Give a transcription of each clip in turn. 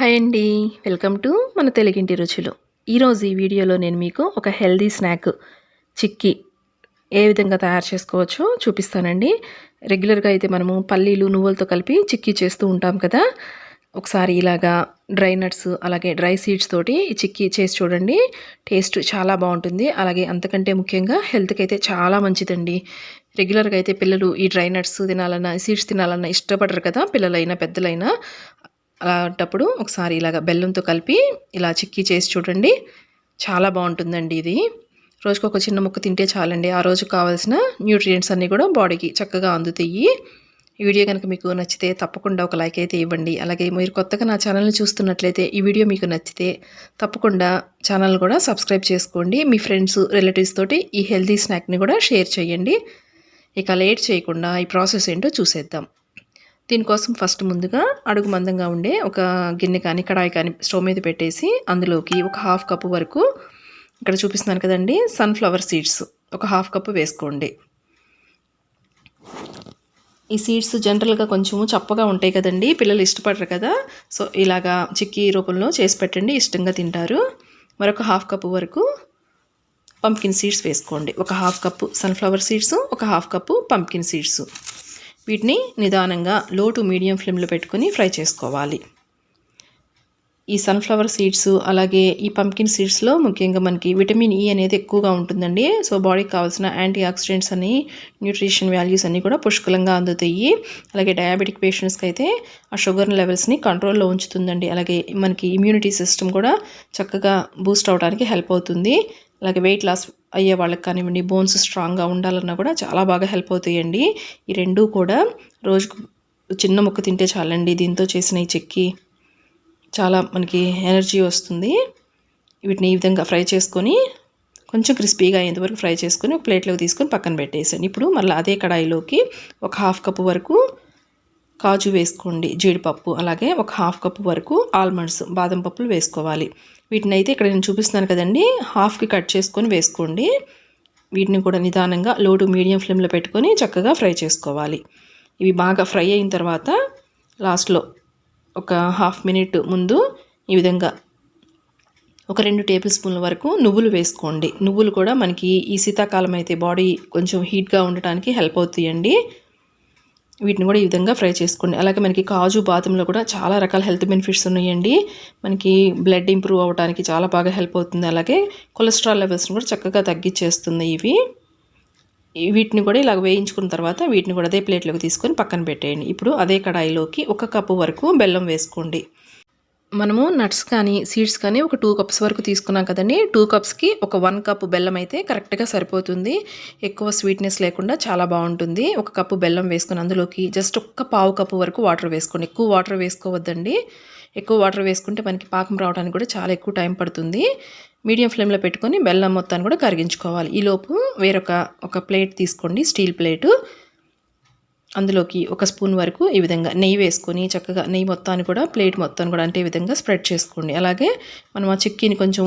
Hi అండి. Welcome to మన తెలుగింటి రుచులు. ఈరోజు ఈ వీడియోలో నేను మీకు ఒక హెల్దీ స్నాక్ చిక్కీ ఏ విధంగా తయారు చేసుకోవచ్చో చూపిస్తానండి. రెగ్యులర్గా అయితే మనము పల్లీలు నువ్వులతో కలిపి చిక్కీ చేస్తూ ఉంటాం కదా. ఒకసారి ఇలాగా డ్రై నట్స్ అలాగే డ్రై సీడ్స్ తోటి ఈ చిక్కీ చేసి చూడండి. టేస్ట్ చాలా బాగుంటుంది. అలాగే అంతకంటే ముఖ్యంగా హెల్త్కి అయితే చాలా మంచిదండి. రెగ్యులర్గా అయితే పిల్లలు ఈ డ్రై నట్స్ తినాలన్నా సీడ్స్ తినాలన్నా ఇష్టపడరు కదా పిల్లలైనా పెద్దలైనా. అలాంటప్పుడు ఒకసారి ఇలాగ బెల్లంతో కలిపి ఇలా చిక్కీ చేసి చూడండి. చాలా బాగుంటుందండి ఇది. రోజుకు ఒక చిన్న ముక్క తింటే చాలండి. ఆ రోజు కావాల్సిన న్యూట్రియంట్స్ అన్నీ కూడా బాడీకి చక్కగా అందుతాయి. ఈ వీడియో కనుక మీకు నచ్చితే తప్పకుండా ఒక లైక్ అయితే ఇవ్వండి. అలాగే మీరు కొత్తగా నా ఛానల్ని చూస్తున్నట్లయితే ఈ వీడియో మీకు నచ్చితే తప్పకుండా ఛానల్ కూడా సబ్స్క్రైబ్ చేసుకోండి. మీ ఫ్రెండ్స్ రిలేటివ్స్ తోటి ఈ హెల్తీ స్నాక్ని కూడా షేర్ చేయండి. ఇక లేట్ చేయకుండా ఈ ప్రాసెస్ ఏంటో చూసేద్దాం. దీనికోసం ఫస్ట్ ముందుగా అడుగు మందంగా ఉండే ఒక గిన్నె కానీ కడాయి కానీ స్టవ్ మీద పెట్టేసి అందులోకి ఒక హాఫ్ కప్పు వరకు ఇక్కడ చూపిస్తున్నాను కదండి సన్ఫ్లవర్ సీడ్స్ ఒక హాఫ్ కప్పు వేసుకోండి. ఈ సీడ్స్ జనరల్గా కొంచెము చప్పగా ఉంటాయి కదండి పిల్లలు ఇష్టపడరు కదా సో ఇలాగా చిక్కీ రూపంలో చేసి పెట్టండి ఇష్టంగా తింటారు. మరొక హాఫ్ కప్పు వరకు పంప్కిన్ సీడ్స్ వేసుకోండి. ఒక హాఫ్ కప్పు సన్ఫ్లవర్ సీడ్స్ ఒక హాఫ్ కప్పు పంప్కిన్ సీడ్స్ వీటిని నిదానంగా లో టు మీడియం ఫ్లేమ్లో పెట్టుకొని ఫ్రై చేసుకోవాలి. ఈ సన్ఫ్లవర్ సీడ్స్ అలాగే ఈ పంకిన్ సీడ్స్లో ముఖ్యంగా మనకి విటమిన్ ఈ e అనేది ఎక్కువగా ఉంటుందండి. సో బాడీకి కావాల్సిన యాంటీ ఆక్సిడెంట్స్ అని న్యూట్రిషన్ వాల్యూస్ అన్నీ కూడా పుష్కలంగా అందుతాయి. అలాగే డయాబెటిక్ పేషెంట్స్కి అయితే ఆ షుగర్ లెవెల్స్ని కంట్రోల్లో ఉంచుతుందండి. అలాగే మనకి ఇమ్యూనిటీ సిస్టమ్ కూడా చక్కగా బూస్ట్ అవడానికి హెల్ప్ అవుతుంది. అలాగే వెయిట్ లాస్ అయ్యే వాళ్ళకి కానివ్వండి బోన్స్ స్ట్రాంగ్గా ఉండాలన్నా కూడా చాలా బాగా హెల్ప్ అవుతాయండి. ఈ రెండూ కూడా రోజుకు చిన్న ముక్క తింటే చాలండి. దీంతో చేసిన ఈ చెక్కి చాలా మనకి ఎనర్జీ వస్తుంది. వీటిని ఈ విధంగా ఫ్రై చేసుకొని కొంచెం క్రిస్పీగా అయ్యేంతవరకు ఫ్రై చేసుకొని ఒక ప్లేట్లోకి తీసుకొని పక్కన పెట్టేసాను ఇప్పుడు మళ్ళీ అదే కడాయిలోకి ఒక హాఫ్ కప్ వరకు కాజు వేసుకోండి జీడిపప్పు అలాగే ఒక హాఫ్ కప్ వరకు ఆల్మండ్స్ బాదం పప్పులు వేసుకోవాలి. వీటిని అయితే ఇక్కడ నేను చూపిస్తున్నాను కదండి హాఫ్కి కట్ చేసుకొని వేసుకోండి. వీటిని కూడా నిదానంగా లో టు మీడియం ఫ్లేమ్లో పెట్టుకొని చక్కగా ఫ్రై చేసుకోవాలి. ఇవి బాగా ఫ్రై అయిన తర్వాత లాస్ట్లో ఒక హాఫ్ మినిట్ ముందు ఈ విధంగా ఒక రెండు టేబుల్ స్పూన్ల వరకు నువ్వులు వేసుకోండి. నువ్వులు కూడా మనకి ఈ శీతాకాలం అయితే బాడీ కొంచెం హీట్గా ఉండటానికి హెల్ప్ అవుతాయండి. వీటిని కూడా ఈ విధంగా ఫ్రై చేసుకోండి. అలాగే మనకి కాజు బాదంలో కూడా చాలా రకాల హెల్త్ బెనిఫిట్స్ ఉన్నాయండి. మనకి బ్లడ్ ఇంప్రూవ్ అవ్వడానికి చాలా బాగా హెల్ప్ అవుతుంది. అలాగే కొలెస్ట్రాల్ లెవెల్స్ని కూడా చక్కగా తగ్గించేస్తుంది ఇవి. వీటిని కూడా ఇలా వేయించుకున్న తర్వాత వీటిని కూడా అదే ప్లేట్లోకి తీసుకొని పక్కన పెట్టేయండి. ఇప్పుడు అదే కడాయిలోకి ఒక కప్పు వరకు బెల్లం వేసుకోండి. మనము నట్స్ కానీ సీడ్స్ కానీ ఒక టూ కప్స్ వరకు తీసుకున్నాం కదండి. టూ కప్స్కి ఒక వన్ కప్ బెల్లం అయితే కరెక్ట్గా సరిపోతుంది. ఎక్కువ స్వీట్నెస్ లేకుండా చాలా బాగుంటుంది. ఒక కప్పు బెల్లం వేసుకుని అందులోకి జస్ట్ ఒక్క పావు కప్పు వరకు వాటర్ వేసుకోండి. ఎక్కువ వాటర్ వేసుకోవద్దండి. ఎక్కువ వాటర్ వేసుకుంటే మనకి పాకం రావడానికి కూడా చాలా ఎక్కువ టైం పడుతుంది. మీడియం ఫ్లేమ్లో పెట్టుకొని బెల్లం మొత్తాన్ని కూడా కరిగించుకోవాలి. ఈలోపు వేరొక ఒక ప్లేట్ తీసుకోండి స్టీల్ ప్లేటు అందులోకి ఒక స్పూన్ వరకు ఈ విధంగా నెయ్యి వేసుకొని చక్కగా నెయ్యి మొత్తాన్ని కూడా ప్లేట్ మొత్తాన్ని కూడా అంటే ఈ విధంగా స్ప్రెడ్ చేసుకోండి. అలాగే మనం ఆ చిక్కీని కొంచెం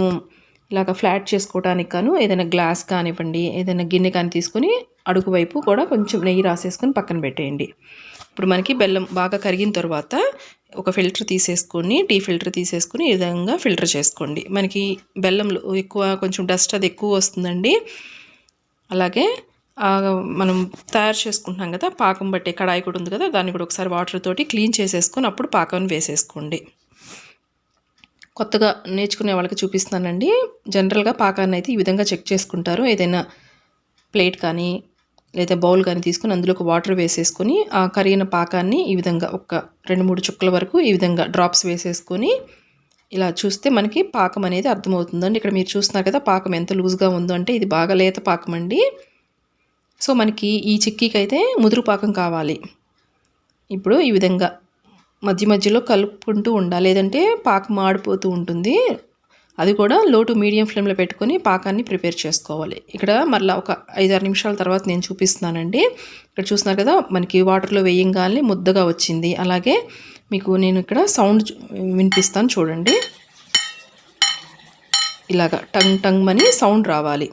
ఇలాగ ఫ్లాట్ చేసుకోవడానికి కాను ఏదైనా గ్లాస్ కానివ్వండి ఏదైనా గిన్నె కానీ తీసుకొని అడుగు వైపు కూడా కొంచెం నెయ్యి రాసేసుకొని పక్కన పెట్టేయండి. ఇప్పుడు మనకి బెల్లం బాగా కరిగిన తర్వాత ఒక ఫిల్టర్ తీసేసుకొని టీ ఫిల్టర్ తీసేసుకొని ఈ విధంగా ఫిల్టర్ చేసుకోండి. మనకి బెల్లంలో ఎక్కువ కొంచెం డస్ట్ అది ఎక్కువ వస్తుందండి. అలాగే మనం తయారు చేసుకుంటున్నాం కదా పాకం బట్టే కడాయి కూడా ఉంది కదా దాన్ని కూడా ఒకసారి వాటర్ తోటి క్లీన్ చేసేసుకొని అప్పుడు పాకం వేసేసుకోండి. కొత్తగా నేర్చుకునే వాళ్ళకి చూపిస్తున్నానండి. జనరల్గా పాకాన్ని అయితే ఈ విధంగా చెక్ చేసుకుంటారు. ఏదైనా ప్లేట్ కానీ లేదా బౌల్ కానీ తీసుకొని అందులో ఒక వాటర్ వేసేసుకొని ఆ కరిగిన పాకాన్ని ఈ విధంగా ఒక రెండు మూడు చుక్కల వరకు ఈ విధంగా డ్రాప్స్ వేసేసుకొని ఇలా చూస్తే మనకి పాకం అనేది అర్థమవుతుందండి. ఇక్కడ మీరు చూస్తున్నారు కదా పాకం ఎంత లూజ్గా ఉందో అంటే ఇది బాగా లేత పాకం అండి. సో మనకి ఈ చిక్కీకి అయితే ముదురు పాకం కావాలి. ఇప్పుడు ఈ విధంగా మధ్య మధ్యలో కలుపుకుంటూ ఉండాలి. లేదంటే పాకం మాడిపోతూ ఉంటుంది. అది కూడా లో టు మీడియం ఫ్లేమ్లో పెట్టుకొని పాకాన్ని ప్రిపేర్ చేసుకోవాలి. ఇక్కడ మళ్ళీ ఒక ఐదారు నిమిషాల తర్వాత నేను చూపిస్తున్నానండి. ఇక్కడ చూస్తున్నారు కదా మనకి వాటర్లో వేయంగానే ముద్దగా వచ్చింది. అలాగే మీకు నేను ఇక్కడ సౌండ్ వినిపిస్తాను చూడండి. ఇలాగా టంగ్ టంగ్ అని సౌండ్ రావాలి.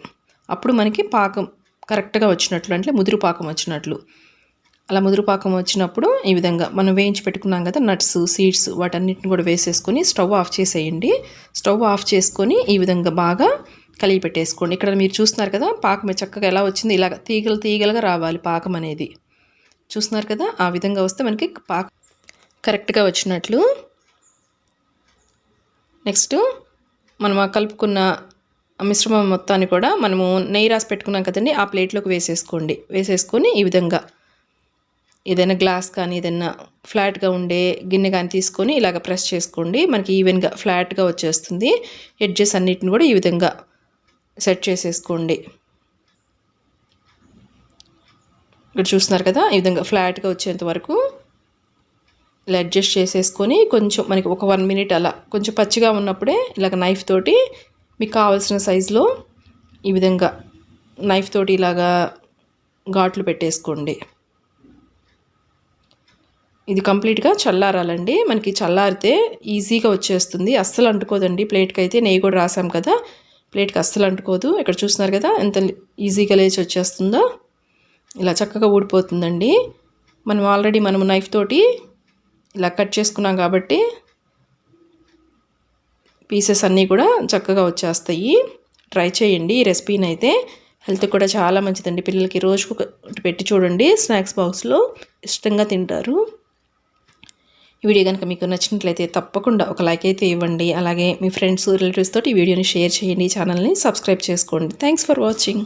అప్పుడు మనకి పాకం కరెక్ట్గా వచ్చినట్లు అంటే ముదురు పాకం వచ్చినట్లు. అలా ముదురుపాకం వచ్చినప్పుడు ఈ విధంగా మనం వేయించి పెట్టుకున్నాం కదా నట్స్ సీడ్స్ వాటన్నిటిని కూడా వేసేసుకొని స్టవ్ ఆఫ్ చేసేయండి. స్టవ్ ఆఫ్ చేసుకొని ఈ విధంగా బాగా కలిగి పెట్టేసుకోండి. ఇక్కడ మీరు చూస్తున్నారు కదా పాకం చక్కగా ఎలా వచ్చింది ఇలాగ తీగలు తీగలుగా రావాలి పాకం అనేది. చూస్తున్నారు కదా ఆ విధంగా వస్తే మనకి పాక కరెక్ట్గా వచ్చినట్లు. నెక్స్ట్ మనం ఆ కలుపుకున్న మిశ్రమం మొత్తాన్ని కూడా మనము నెయ్యి రాసి పెట్టుకున్నాం కదండి ఆ ప్లేట్లోకి వేసేసుకోండి. వేసేసుకొని ఈ విధంగా ఏదైనా గ్లాస్ కానీ ఏదైనా ఫ్లాట్గా ఉండే గిన్నె కానీ తీసుకొని ఇలాగ ప్రెస్ చేసుకోండి. మనకి ఈవెన్గా ఫ్లాట్గా వచ్చేస్తుంది. ఎడ్జెస్ అన్నిటిని కూడా ఈ విధంగా సెట్ చేసేసుకోండి. ఇక్కడ చూస్తున్నారు కదా ఈ విధంగా ఫ్లాట్గా వచ్చేంత వరకు ఇలా అడ్జస్ట్ చేసేసుకొని కొంచెం మనకి ఒక వన్ మినిట్ అలా కొంచెం పచ్చిగా ఉన్నప్పుడే ఇలాగ నైఫ్ తోటి మీకు కావాల్సిన సైజులో ఈ విధంగా నైఫ్ తోటి ఇలాగా ఘాట్లు పెట్టేసుకోండి. ఇది కంప్లీట్గా చల్లారాలండి. మనకి చల్లారితే ఈజీగా వచ్చేస్తుంది. అస్సలు అంటుకోదండి. ప్లేట్కి అయితే నెయ్యి కూడా రాసాం కదా. ప్లేట్కి అస్సలు అంటుకోదు. ఇక్కడ చూస్తున్నారు కదా ఎంత ఈజీగా లేచి వచ్చేస్తుందో. ఇలా చక్కగా ఊడిపోతుందండి. మనం ఆల్రెడీ మనము నైఫ్ తోటి ఇలా కట్ చేసుకున్నాం కాబట్టి పీసెస్ అన్నీ కూడా చక్కగా వచ్చేస్తాయి. ట్రై చేయండి ఈ రెసిపీని అయితే హెల్త్ కూడా చాలా మంచిదండి. పిల్లలకి రోజుకు పెట్టి చూడండి. స్నాక్స్ బాక్స్లో ఇష్టంగా తింటారు. ఈ వీడియో కనుక మీకు నచ్చినట్లయితే తప్పకుండా ఒక లైక్ అయితే ఇవ్వండి. అలాగే మీ ఫ్రెండ్స్ రిలేటివ్స్ తోటి ఈ వీడియోని షేర్ చేయండి. ఛానల్ని సబ్స్క్రైబ్ చేసుకోండి. Thanks for watching.